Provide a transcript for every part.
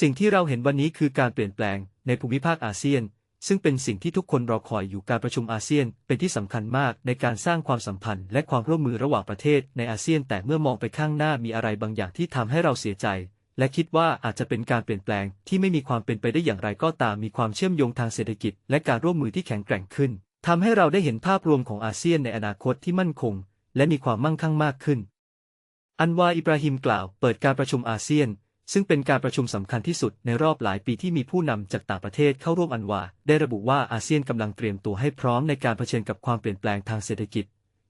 สิ่งที่เราเห็นวันนี้คือการเปลี่ยนแปลงในภูมิภาคอาเซียน ซึ่งเป็นสิ่งที่ทุกคนรอคอยอยู่การประชุมอาเซียน เป็นที่สำคัญมากในการสร้างความสัมพันธ์ และความร่วมมือระหว่างประเทศในอาเซียน แต่เมื่อมองไปข้างหน้ามีอะไรบางอย่างที่ทำให้เราเสียใจ และคิดว่าอาจจะเป็นการเปลี่ยนแปลงที่ไม่มีความเป็นไปได้อย่างไรก็ตามมีความเชื่อมโยงทางเศรษฐกิจ และการร่วมมือที่แข็งแกร่งขึ้นทำให้เราได้เห็นภาพรวมของอาเซียนในอนาคตที่มั่นคง และมีความมั่งคั่งมากขึ้น อันวาอิบราฮิมกล่าว เปิดการประชุมอาเซียน ซึ่งเป็นการประชุมสำคัญที่สุดในรอบหลายปีที่มีผู้นำจากต่างประเทศเข้าร่วมอันวา ได้ระบุว่าอาเซียนกำลังเตรียมตัวให้พร้อมในการเผชิญกับความเปลี่ยนแปลงทางเศรษฐกิจ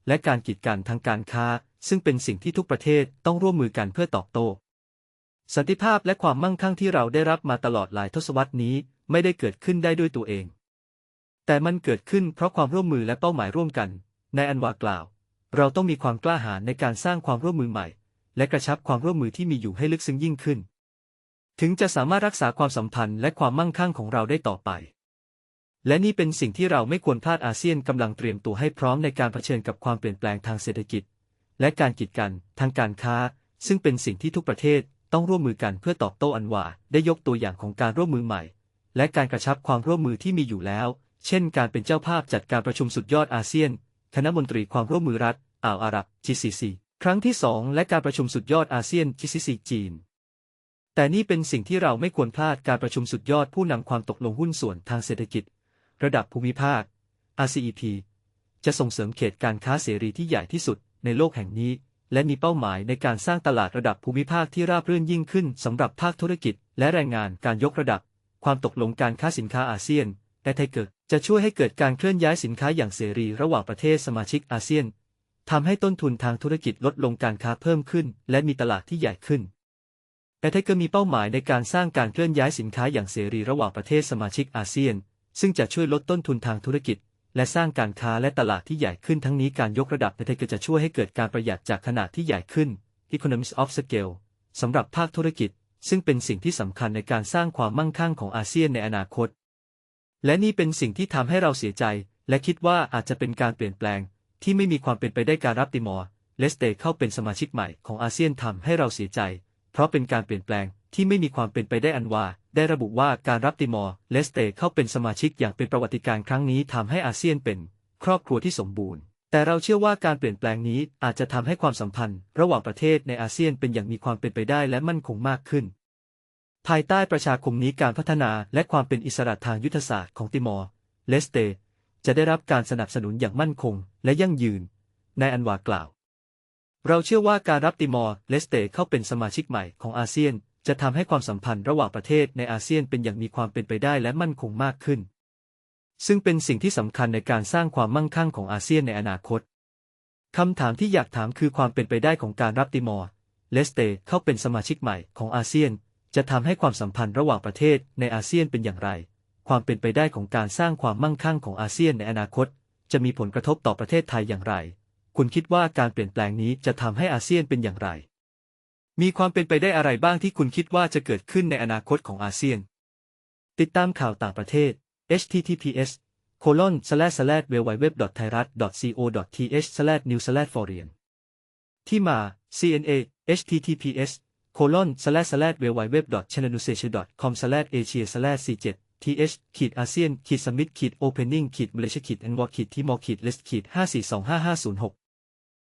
และการกีดกันทางการค้า ซึ่งเป็นสิ่งที่ทุกประเทศต้องร่วมมือกันเพื่อตอบโต้สันติภาพและความมั่งคั่งที่เราได้รับมาตลอดหลายทศวรรษนี้ไม่ได้เกิดขึ้นได้ด้วยตัวเอง แต่มันเกิดขึ้นเพราะความร่วมมือและเป้าหมายร่วมกัน ในอันวากล่าว เราต้องมีความกล้าหาญในการสร้างความร่วมมือใหม่ และกระชับความร่วมมือที่มีอยู่ให้ลึกซึ้งยิ่งขึ้น ถึงจะสามารถรักษาความสัมพันธ์และความมั่งคั่งของเราได้ต่อไป และนี่เป็นสิ่งที่เราไม่ควรพลาดอาเซียนกำลังเตรียมตัวให้พร้อมในการเผชิญกับความเปลี่ยนแปลงทางเศรษฐกิจ และการกีดกันทางการค้า ซึ่งเป็นสิ่งที่ทุกประเทศต้องร่วมมือกันเพื่อตอบโต้อันว่าได้ยกตัวอย่างของการร่วมมือใหม่ และการกระชับความร่วมมือที่มีอยู่แล้ว เช่น การเป็นเจ้าภาพจัดการประชุมสุดยอดอาเซียน คณะมนตรีความร่วมมือรัฐ อ่าวอาหรับ GCC ครั้งที่2และการประชุมสุดยอดอาเซียน GCC จีน แต่นี่เป็นสิ่งที่เราไม่ควรพลาดการประชุมสุดยอดผู้นำความตกลงหุ้นส่วนทางเศรษฐกิจ ระดับภูมิภาค RCEP จะส่งเสริมเขตการค้าเสรีที่ใหญ่ที่สุดในโลกแห่งนี้ และมีเป้าหมายในการสร้างตลาดระดับภูมิภาคที่ราบรื่นยิ่งขึ้นสำหรับภาคธุรกิจ และแรงงานการยกระดับ ความตกลงการค้าสินค้าอาเซียนและไทเกิดจะช่วยให้เกิดการเคลื่อนย้ายสินค้าอย่างเสรีระหว่างประเทศสมาชิกอาเซียน ทำให้ต้นทุนทางธุรกิจลดลงการค้าเพิ่มขึ้น และมีตลาดที่ใหญ่ขึ้นแต่ไทเกอร์มีเป้าหมายในการสร้างการเคลื่อนย้ายสินค้าอย่างเสรีระหว่างประเทศสมาชิกอาเซียน ซึ่งจะช่วยลดต้นทุนทางธุรกิจ และสร้างการค้าและตลาดที่ใหญ่ขึ้นทั้งนี้การยกระดับในไทเกอร์จะช่วยให้เกิดการประหยัดจากขนาดที่ใหญ่ขึ้น Economies of Scale สำหรับภาคธุรกิจ ซึ่งเป็นสิ่งที่สำคัญในการสร้างความมั่งคั่งของอาเซียนในอนาคต และนี่เป็นสิ่งที่ทำให้เราเสียใจ และคิดว่าอาจจะเป็นการเปลี่ยนแปลง ที่ไม่มีความเป็นไปได้การรับติมอร์เลสเตเข้าเป็นสมาชิกใหม่ของอาเซียนทำให้เราเสียใจ เพราะเป็นการเปลี่ยนแปลงที่ไม่มีความเป็นไปได้อันว่า ได้ระบุว่าการรับติมอร์เลสเตเข้าเป็นสมาชิกอย่างเป็นประวัติการครั้งนี้ทำให้อาเซียนเป็น ครอบครัวที่สมบูรณ์ แต่เราเชื่อว่าการเปลี่ยนแปลงนี้อาจจะทำให้ความสัมพันธ์ ระหว่างประเทศในอาเซียนเป็นอย่างมีความเป็นไปได้และมั่นคงมากขึ้น ภายใต้ประชาคมนี้การพัฒนาและความเป็นอิสระทางยุทธศาสตร์ของติมอร์เลสเต จะได้รับการสนับสนุนอย่างมั่นคงและยั่งยืน นายอันวากล่าว เราเชื่อว่าการรับติมอร์เลสเตเข้าเป็นสมาชิกใหม่ของอาเซียน จะทำให้ความสัมพันธ์ระหว่างประเทศในอาเซียนเป็นอย่างมีความเป็นไปได้และมั่นคงมากขึ้น ซึ่งเป็นสิ่งที่สำคัญในการสร้างความมั่งคั่งของอาเซียนในอนาคตคำถามที่อยากถามคือความเป็นไปได้ของการรับติมอร์เลสเตเข้าเป็นสมาชิกใหม่ของอาเซียน จะทำให้ความสัมพันธ์ระหว่างประเทศในอาเซียนเป็นอย่างไร ความเป็นไปได้ของการสร้างความมั่งคั่งของอาเซียนในอนาคต จะมีผลกระทบต่อประเทศไทยอย่างไร คุณคิดว่าการเปลี่ยนแปลงนี้จะทำให้อาเซียนเป็นอย่างไร มีความเป็นไปได้อะไรบ้างที่คุณคิดว่าจะเกิดขึ้นในอนาคตของอาเซียน ติดตามข่าวต่างประเทศ https colon slash slash w w w t h a i r a t co th slash new slash foreign ที่มา CNA https colon slash slash w w w c h a n n e l u s a t i o n com slash asia slash c 7 th ขีดอาเซียนขีดสมิธขีดโอเพนนิ่งขีดเบลเชขีดแอนวอร์ขีดทีมอขีดเลสขีดห้าสี่สองห้าห้าศูนย์หก